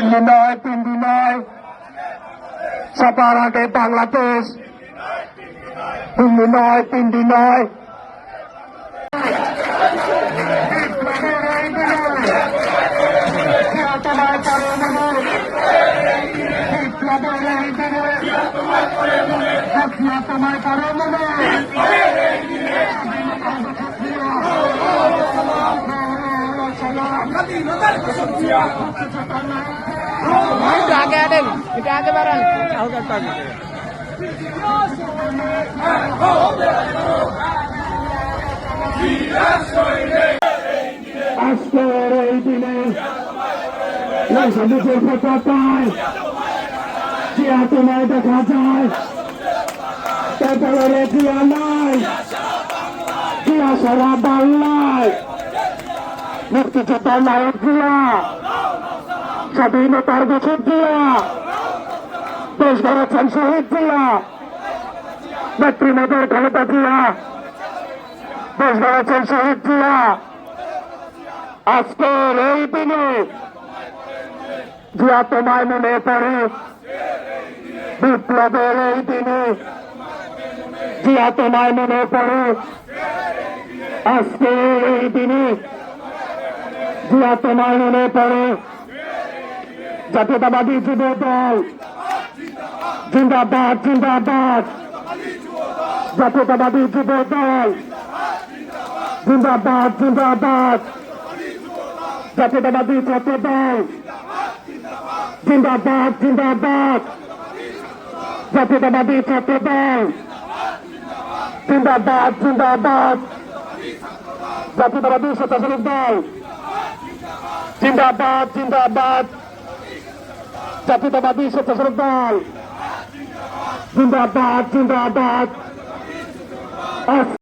দিল্লি নয় পিন্ডি নয় আগে বাংলাদেশ দিল্লি নয় পিন্ডি নয় তোমায় কারও একটু আগে আনেন একটু আগে বাড়ান আজকের এই দিনে জিয়া তোমায় দেখা যায়, তারপরে জিয়া নাই জিয়া সারা বাংলায় মুক্তিযোদ্ধার নায়ক জিয়া স্বাধীনতার বছর জিয়া দেশ গড়েছেন শহীদ জিয়া নেত্রী মেয়েদের খালেদা জিয়া দেশ গড়েছেন শহীদ জিয়া আজকের এই দিনে জিয়া তোমায় মনে পড়ে বিপ্লবের এই দিনে জিয়া তোমায় মনে পড়ে আজকের এই দিনে জিয়া তোমায় মনে পড়ে। জাতীয়তাবাদী যুব দল। জিন্দাবাদ জিন্দাবাদ। জাতীয়তাবাদী যুব দল। জিন্দাবাদ জিন্দাবাদ। জাতীয়তাবাদী ছাত্র দল। জিন্দাবাদ জিন্দাবাদ। জাতীয়তাবাদী ছাত্র দল। জিন্দাবাদ জিন্দাবাদ। জাতীয়তাবাদী স্বেচ্ছাসেবক দল। জিন্দাবাদ জিন্দাবাদ। জাতীয়তাবাদী স্বেচ্ছাসেবক দল। জিন্দাবাদ জিন্দাবাদ।